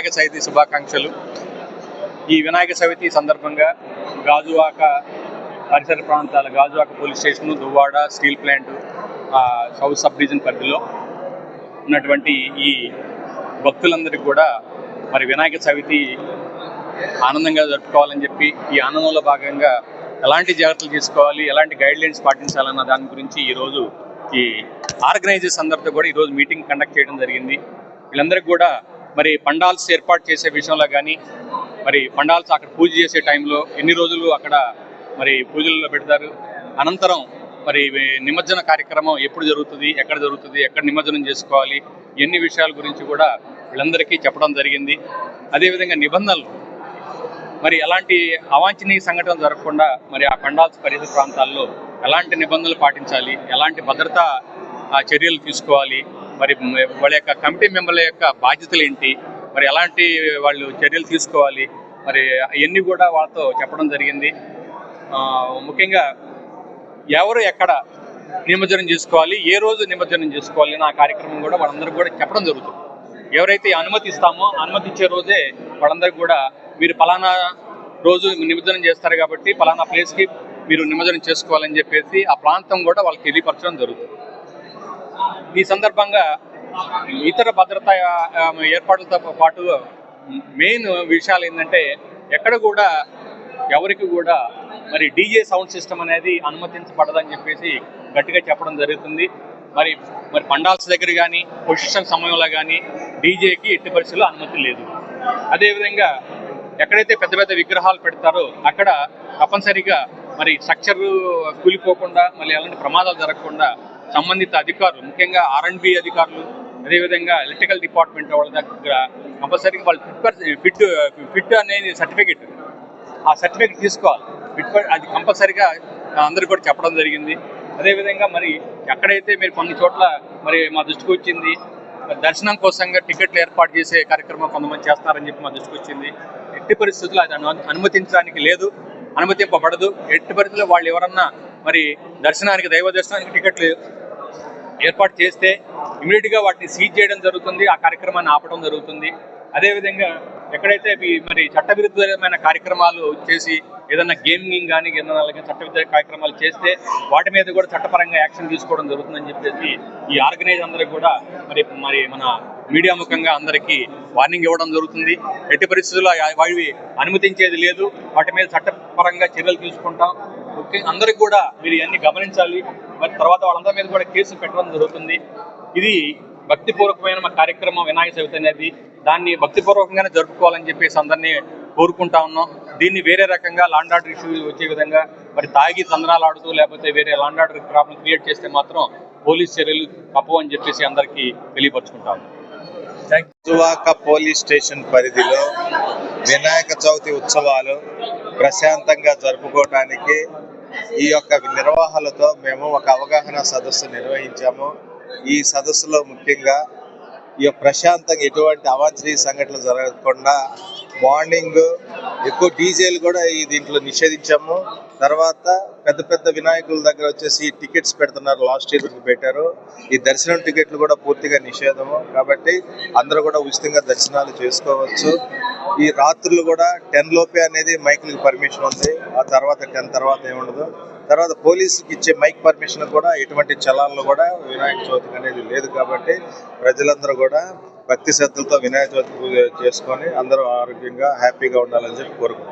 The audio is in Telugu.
వినాయక చవితి శుభాకాంక్షలు. ఈ వినాయక చవితి సందర్భంగా గాజువాక పరిసర ప్రాంతాల Gajuwaka police station Duvvada steel plant south sub division పరిధిలో ఉన్నటువంటి ఈ భక్తులందరికీ కూడా మరి వినాయక చవితి ఆనందంగా జరుపుకోవాలని చెప్పి ఈ ఆనందంలో భాగంగా ఎలాంటి జాగ్రత్తలు తీసుకోవాలి ఎలాంటి గైడ్ లైన్స్ పాటించాలన్న దాని గురించి ఈరోజు ఈ ఆర్గనైజర్స్ అందరితో కూడా ఈరోజు మీటింగ్ కండక్ట్ చేయడం జరిగింది. వీళ్ళందరికీ కూడా మరి పండాల్స్ ఏర్పాటు చేసే విషయంలో కానీ మరి పండాల్స్ అక్కడ పూజ చేసే టైంలో ఎన్ని రోజులు అక్కడ మరి పూజల్లో పెడతారు? అనంతరం మరి నిమజ్జన కార్యక్రమం ఎప్పుడు జరుగుతుంది? ఎక్కడ జరుగుతుంది? ఎక్కడ నిమజ్జనం చేసుకోవాలి? ఎన్ని విషయాల గురించి కూడా వీళ్ళందరికీ చెప్పడం జరిగింది. అదేవిధంగా నిబంధనలు. మరి ఎలాంటి అవాంఛనీయ సంఘటన జరగకుండా మరి ఆ పండాల్స్ పరిసర ప్రాంతాల్లో ఎలాంటి నిబంధనలు పాటించాలి? ఎలాంటి భద్రతా ఆ, చర్యలు తీసుకోవాలి. మరి వాళ్ళ యొక్క కమిటీ మెంబర్ల యొక్క బాధ్యతలు ఏంటి? మరి ఎలాంటి వాళ్ళు చర్యలు తీసుకోవాలి? మరి అవన్నీ కూడా వాళ్ళతో చెప్పడం జరిగింది. ముఖ్యంగా ఎవరు ఎక్కడ నిమజ్జనం చేసుకోవాలి? ఏ రోజు నిమజ్జనం చేసుకోవాలి? నా ఆ కార్యక్రమం కూడా వాళ్ళందరికీ కూడా చెప్పడం జరుగుతుంది. ఎవరైతే అనుమతి ఇస్తామో అనుమతి ఇచ్చే రోజే వాళ్ళందరికీ కూడా మీరు ఫలానా రోజు నిమజ్జనం చేస్తారు కాబట్టి ఫలానా ప్లేస్కి మీరు నిమజ్జనం చేసుకోవాలని చెప్పేసి ఆ ప్రాంతం కూడా వాళ్ళకి తెలియపరచడం జరుగుతుంది. ఈ సందర్భంగా ఇతర భద్రతా ఏర్పాట్లతో పాటు మెయిన్ విషయాలు ఏంటంటే ఎక్కడ కూడా ఎవరికి కూడా మరి డీజే సౌండ్ సిస్టమ్ అనేది అనుమతించబడదని చెప్పేసి గట్టిగా చెప్పడం జరుగుతుంది. మరి మరి పండాల్స్ దగ్గర కానీ పొజిషన్ సమయంలో కానీ డీజేకి ఎట్టి పరిస్థితుల్లో అనుమతి లేదు. అదేవిధంగా ఎక్కడైతే పెద్ద పెద్ద విగ్రహాలు పెడతారో అక్కడ తప్పనిసరిగా మరి స్ట్రక్చర్ కూలిపోకుండా మళ్ళీ ఎలాంటి ప్రమాదాలు జరగకుండా సంబంధిత అధికారులు ముఖ్యంగా ఆర్ఎండ్బి అధికారులు అదేవిధంగా ఎలక్ట్రికల్ డిపార్ట్మెంట్ వాళ్ళ దగ్గర కంపల్సరీగా వాళ్ళు ఫిట్ ఫిట్ ఫిట్ అనేది సర్టిఫికేట్ ఆ సర్టిఫికేట్ తీసుకోవాలి. ఫిట్ అది కంపల్సరీగా అందరికి కూడా చెప్పడం జరిగింది. అదేవిధంగా మరి ఎక్కడైతే మీరు కొన్ని చోట్ల మరి మా దృష్టికి వచ్చింది దర్శనం కోసంగా టికెట్లు ఏర్పాటు చేసే కార్యక్రమం కొంతమంది చేస్తారని చెప్పి మా దృష్టికి వచ్చింది. ఎట్టి పరిస్థితుల్లో అది అనుమతించడానికి లేదు అనుమతింపబడదు. ఎట్టి పరిస్థితుల్లో వాళ్ళు ఎవరన్నా మరి దర్శనానికి దైవ దర్శనానికి టికెట్లు ఏర్పాటు చేస్తే ఇమీడియట్గా వాటిని సీజ్ చేయడం జరుగుతుంది ఆ కార్యక్రమాన్ని ఆపడం జరుగుతుంది. అదేవిధంగా ఎక్కడైతే మరి చట్టవిరుద్ధమైన కార్యక్రమాలు చేసి ఏదైనా గేమింగ్ కానీ ఏదన్నా చట్టవిరుద్ధ కార్యక్రమాలు చేస్తే వాటి మీద కూడా చట్టపరంగా యాక్షన్ తీసుకోవడం జరుగుతుందని చెప్పేసి ఈ ఆర్గనైజ్ అందరికి కూడా మరి మరి మన మీడియా ముఖంగా అందరికీ వార్నింగ్ ఇవ్వడం జరుగుతుంది. ఎట్టి పరిస్థితుల్లో ఆ- వాటివి అనుమతించేది లేదు. వాటి మీద చట్టపరంగా చర్యలు తీసుకుంటాం. ముఖ్యంగా అందరికి కూడా మీరు ఇవన్నీ గమనించాలి. మరి తర్వాత వాళ్ళందరి మీద కూడా కేసు పెట్టడం జరుగుతుంది. ఇది భక్తిపూర్వకమైన మా కార్యక్రమం వినాయక చవితి అనేది. దాన్ని భక్తిపూర్వకంగానే జరుపుకోవాలని చెప్పేసి అందరినీ కోరుకుంటా ఉన్నాం. దీన్ని వేరే రకంగా లాండ్ ఆర్డర్ ఇష్యూ వచ్చే విధంగా మరి తాగి తందనాలు ఆడుతూ లేకపోతే వేరే లాండ్ ఆర్డర్ ప్రాబ్లం క్రియేట్ చేస్తే మాత్రం పోలీస్ చర్యలు తప్పవు అని చెప్పేసి అందరికీ తెలియపరుచుకుంటా ఉన్నాం. థ్యాంక్ జువాక పోలీస్ స్టేషన్ పరిధిలో వినాయక చవితి ఉత్సవాలు ప్రశాంతంగా జరుపుకోవటానికి ఈ యొక్క నిర్వహణతో మేము ఒక అవగాహన సదస్సు నిర్వహించాము. ఈ సదస్సులో ముఖ్యంగా ఈ ప్రశాంతంగా ఎటువంటి అవాంఛనీయ సంఘటనలు జరగకుండా మార్నింగ్ ఎక్కువ డీజేలు కూడా ఈ దీంట్లో నిషేధించాము. తర్వాత పెద్ద పెద్ద వినాయకుల దగ్గర వచ్చేసి టికెట్స్ పెడుతున్నారు. లాస్ట్ ఇయర్ పెట్టారు. ఈ దర్శనం టికెట్లు కూడా పూర్తిగా నిషేధము. కాబట్టి అందరూ కూడా ఉచితంగా దర్శనాలు చేసుకోవచ్చు. ఈ రాత్రులు కూడా టెన్ లోపే అనేది మైకులకి పర్మిషన్ ఉంది. ఆ తర్వాత టెన్ తర్వాత ఏముండదు తర్వాత పోలీసుకి ఇచ్చే మైక్ పర్మిషన్ కూడా ఎటువంటి చలాన్లు కూడా వినాయక చవితికి అనేది లేదు కాబట్టి ప్రజలందరూ కూడా భక్తి శ్రద్ధలతో వినాయక చవితి పూజ చేసుకొని అందరూ ఆరోగ్యంగా హ్యాపీగా ఉండాలని చెప్పి కోరుకుంటున్నాం.